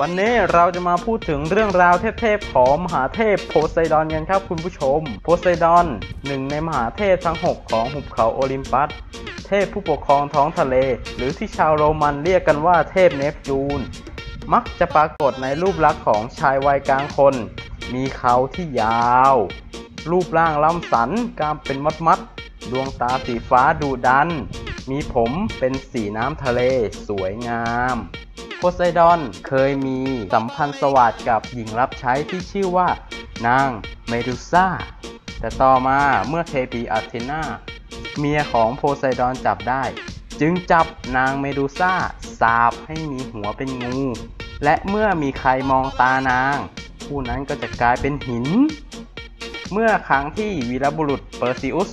วันนี้เราจะมาพูดถึงเรื่องราวเทพๆของมหาเทพโพไซดอนกันครับคุณผู้ชม โพไซดอนหนึ่งในมหาเทพทั้ง 6 ของหุบเขาโอลิมปัส เทพผู้ปกครองท้องทะเล หรือที่ชาวโรมันเรียกกันว่าเทพเนปจูน มักจะปรากฏในรูปลักษณ์ของชายวัยกลางคน มีเขาที่ยาว รูปร่างล่ำสันกล้ามเป็นมัดมัดๆดวงตาสีฟ้าดุดัน มีผมเป็นสีน้ำทะเลสวยงาม พไซดอนเคยมีสัมพันธ์สวัสดกับหญิงรับใช้ที่ชื่อว่านางเมดูซ่า แต่ต่อมาเมื่อเทพีอาเทนาเมียของโพไซดอนจับได้ จึงจับนางเมดูซ่าสาบให้มีหัวเป็นงู และเมื่อมีใครมองตานาง ผู้นั้นก็จะกลายเป็นหิน เมื่อครั้งที่วีรบุรุษเปอร์ซิอุส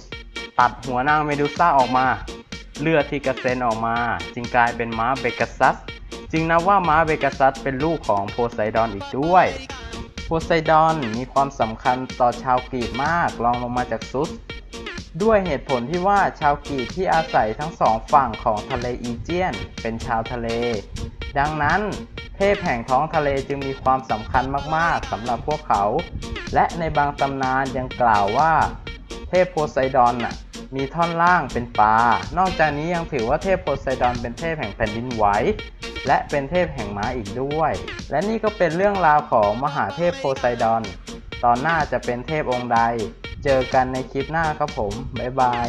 ตัดหัวนางเมดูซ่าออกมา เลือดที่กระเซ็นออกมา จึงกลายเป็นม้าเบกัสซัส จึงนับว่าม้าเบกัสซัสเป็นลูกของโพไซดอนอีกด้วยโพไซดอนมีความสำคัญต่อชาวกรีกมากรองลงมาจากซุส ด้วยเหตุผลที่ว่าชาวกรีกที่อาศัยทั้งสองฝั่งของทะเลอีเจียน เป็นชาวทะเล ดังนั้นเทพแห่งท้องทะเลจึงมีความสำคัญมากๆสำหรับพวกเขา และในบางตำนานยังกล่าวว่า เทพโพไซดอนมีท่อนล่างเป็นปลา นอกจากนี้ยังถือว่าเทพโพไซดอนเป็นเทพแห่งแผ่นดินไหว และเป็นเทพแห่งม้าอีกด้วย และนี่ก็เป็นเรื่องราวของมหาเทพโพไซดอน ตอนหน้าจะเป็นเทพองค์ใด เจอกันในคลิปหน้าครับผม บ๊ายบาย